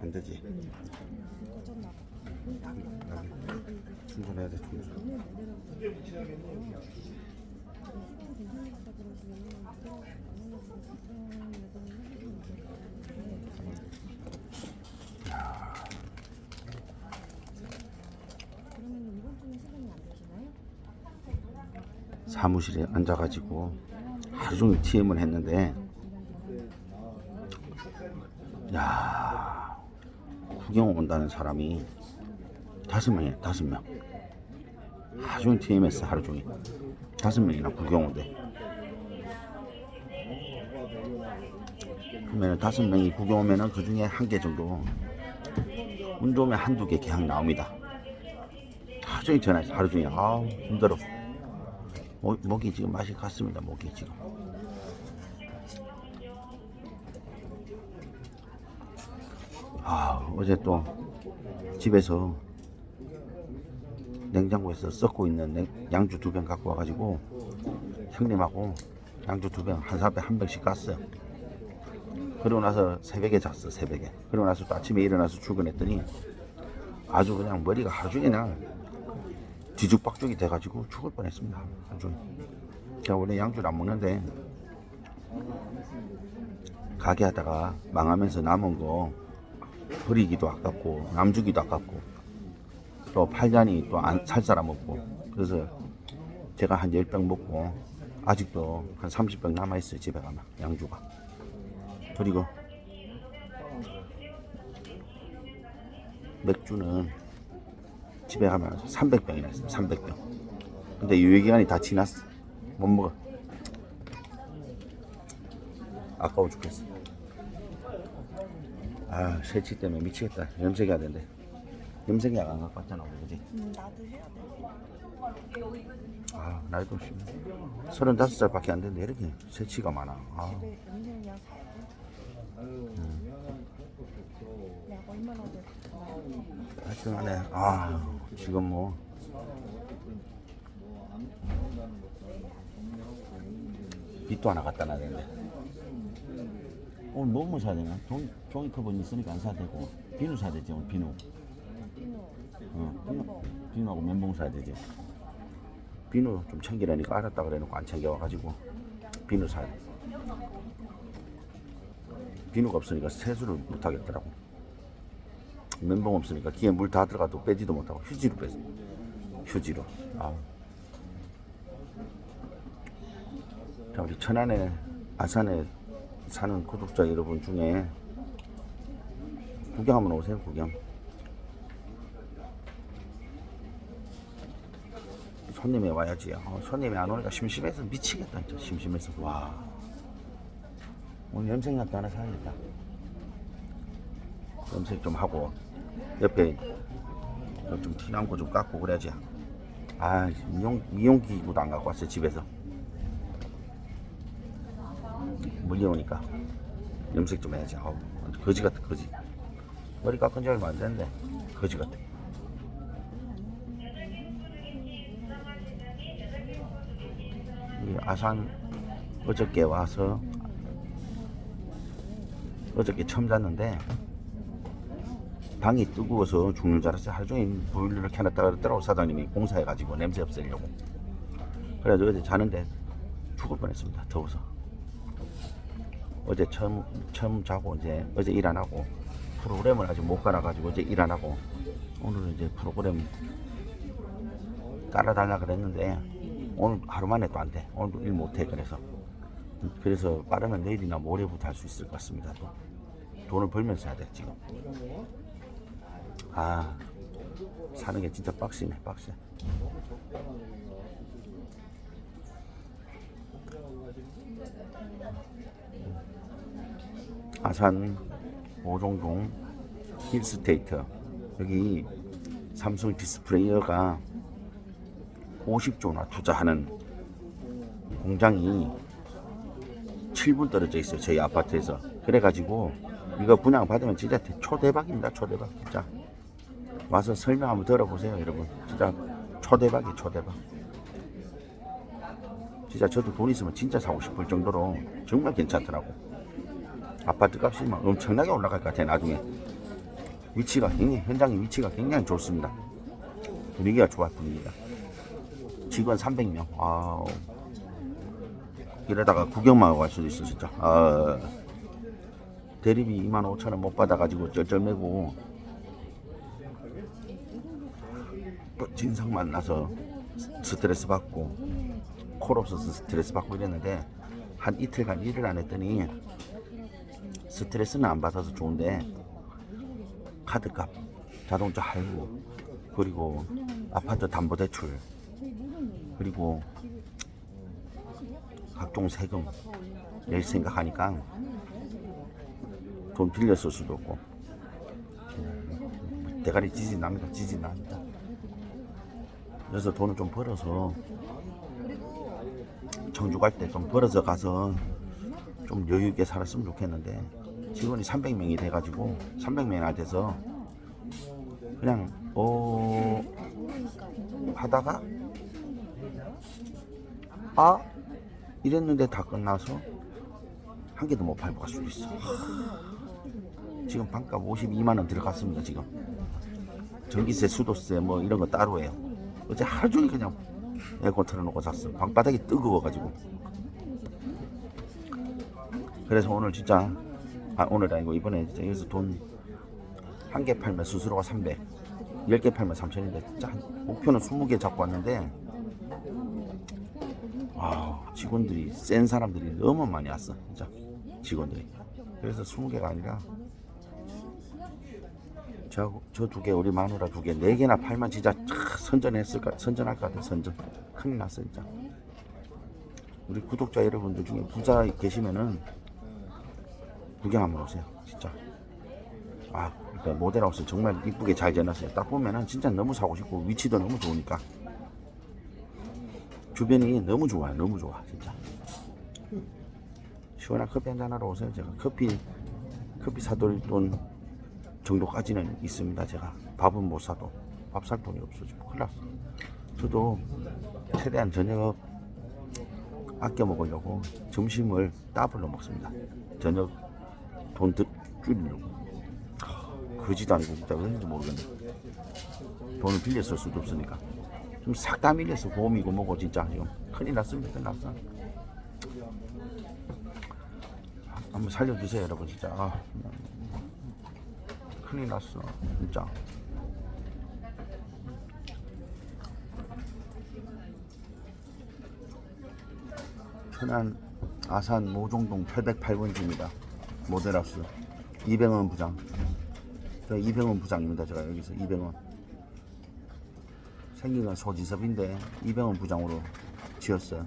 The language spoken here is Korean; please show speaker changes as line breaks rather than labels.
안 되지. 충전해야 돼 충전. 사무실에 앉아가지고 하루 종일 TM을 했는데. 야 구경 온다는 사람이 다섯 명이야 다섯 명. 하루 종일 TM했어 하루 종일. 다섯 명이나 구경 온대. 그러면 다섯 명이 구경 오면은 그 중에 한 개 정도 운 좋으면 한두 개 계약 나옵니다. 하루 종일 전화해서 하루 종일. 아우 힘들어 목, 목이 지금 맛이 갔습니다. 목이 지금. 아 어제 또 집에서 냉장고에서 썩고 있는 냉- 양주 두 병 갖고 와가지고 형님하고 양주 두 병 한 사람에 한 병씩 깠어요. 그러고 나서 새벽에 잤어 새벽에. 그러고 나서 또 아침에 일어나서 출근했더니 아주 그냥 머리가 하루 종일 그냥 뒤죽박죽이 돼가지고 죽을 뻔했습니다. 아주 제가 원래 양주를 안 먹는데 가게 하다가 망하면서 남은 거 버리기도 아깝고 남주기도 아깝고 또 팔자니 또안살 사람 없고 그래서 제가 한 10병 먹고 아직도 한 30병 남아있어요 집에 가면 양주가 그리고 맥주는 집에 가면 300병이나 있어요. 300병. 근데 유효기간이 다 지났어. 못 먹어. 아까워 죽겠어. 아, 새치 때문에 미치겠다. 염색해야 되는데. 염색약 안 갖고 왔잖아, 우리, 그지?
음, 나도 해야 돼.
아, 나이도 없이. 35살 밖에 안 되는데 이렇게 새치가 많아. 아,
근데 연세냐 사야 돼. 약 얼마나 됐어?
하여튼 간에, 아, 지금 뭐. 빚도 하나 갖다 놔야 되는데. 오늘 뭐뭐 사야 되나? 종, 종이컵은 있으니까 안 사야 되고. 비누 사야 되지, 오늘 비누.
비누.
어, 비누, 비누하고 면봉 사야 되지. 비누 좀 챙기라니까 알았다 그래놓고 안 챙겨와가지고 비누 사야 돼. 비누가 없으니까 세수를 못 하겠더라고. 면봉 없으니까 귀에 물 다 들어가도 빼지도 못하고 휴지로 빼서 휴지로. 아. 자 우리 천안에 아산에 사는 구독자 여러분 중에 구경 한번 오세요 구경. 손님이 와야지. 어, 손님이 안 오니까 심심해서 미치겠다. 진짜 심심해서. 와. 오늘 염색약도 하나 사야겠다. 염색 좀 하고 옆에 좀 티난 거 좀 깎고 그래야지. 아 미용 미용 기구도 안 갖고 왔어요 집에서. 물려오니까 염색 좀 해야지. 아우 거지 같아 거지. 머리 깎은 지 얼마 안 됐는데 거지 같아. 이 아산 어저께 와서 어저께 처음 잤는데 방이 뜨거워서 죽는 줄 알았어요. 하루 종일 보일러를 켜놨다가 그러더라고 사장님이 공사해가지고 냄새 없애려고. 그래가지고 어제 자는데 죽을 뻔했습니다. 더워서. 어제 처음 처음 자고 이제 어제 일 안 하고 프로그램을 아직 못 깔아가지고 어제 일 안 하고 오늘은 이제 프로그램 깔아달라 그랬는데 오늘 하루 만에 또안 돼. 오늘도 일 못해 그래서 그래서 빠르면 내일이나 모레부터 할 수 있을 것 같습니다. 또 돈을 벌면서 해야 돼 지금. 아 사는 게 진짜 빡시네 빡세. 아산 오종동 힐스테이트. 여기 삼성 디스플레이어가 50조나 투자하는 공장이 7분 떨어져 있어요 저희 아파트에서. 그래가지고 이거 분양 받으면 진짜 대- 초대박입니다 초대박 진짜 와서 설명 한번 들어보세요 여러분 진짜 초대박이 초대박 진짜 저도 돈 있으면 진짜 사고 싶을 정도로 정말 괜찮더라고. 아파트 값이 막 엄청나게 올라갈 것 같아 나중에. 위치가 굉장히 현장의 위치가 굉장히 좋습니다. 분위기가 좋아 분위기가. 직원 300명. 와우. 이러다가 구경만 갈 수도 있어 진짜. 아, 대리비 2만 5천 원 못 받아가지고 쩔쩔매고 또 진상 만 나서 스트레스 받고 콜 없어서 스트레스 받고 이랬는데 한 이틀간 일을 안 했더니 스트레스는 안 받아서 좋은데 카드값, 자동차 할부, 그리고 아파트 담보대출, 그리고 각종 세금 낼 생각하니까 돈 빌렸을 수도 없고 대가리 지지 납니다. 지지 납니다. 그래서 돈을 좀 벌어서 청주 갈 때 좀 벌어서 가서 좀 여유 있게 살았으면 좋겠는데 직원이 300명이 돼가지고 300명이 돼서 그냥 어 하다가 아 이랬는데 다 끝나서 한 개도 못 팔고 갈 수도 있어. 지금 반값 52만 원 들어갔습니다 지금. 전기세, 수도세 뭐 이런 거 따로 해요. 어제 하루 종일 그냥 에어컨 틀어놓고 잤어. 방바닥이 뜨거워가지고. 그래서 오늘 진짜 아 오늘 아니고 이번에 진짜 여기서 돈 한 개 팔면 수수료가 300, 10개 팔면 3천인데 진짜 한- 목표는 20개 잡고 왔는데 와우 직원들이 센 사람들이 너무 많이 왔어 진짜 직원들이 그래서 20개가 아니라 저 두 개 우리 마누라 두 개 네 개나 팔면 진짜 차, 선전했을 까 선전할 것 같아 선전. 큰일 났어 진짜. 우리 구독자 여러분들 중에 부자 계시면은 구경 한번 오세요 진짜. 아 일단 모델하우스 정말 이쁘게 잘 지어놨어요. 딱 보면은 진짜 너무 사고 싶고 위치도 너무 좋으니까. 주변이 너무 좋아요 너무 좋아 진짜. 시원한 커피 한잔 하러 오세요 제가. 커피 커피 사돌 돈 정도까지는 있습니다 제가. 밥은 못 사도 밥 살 돈이 없어지고 큰일 났어. 저도 최대한 저녁 아껴 먹으려고 점심을 더블로 먹습니다. 저녁 돈 드, 줄이려고. 거지도 아니고 진짜 왜 그런지 모르겠네. 돈을 빌렸을 수도 없으니까. 좀 싹 다 밀려서 보험이고 뭐고 진짜. 지금 큰일 났습니다. 큰일 났어. 한번 살려주세요 여러분 진짜. 아, 큰일 났어 진짜 천안 아산 모종동 808번지입니다. 모델하우스. 이병헌 부장. 저 이병헌 부장입니다. 제가 여기서 이병헌 생긴 건 소지섭인데 이병헌 부장으로 지었어요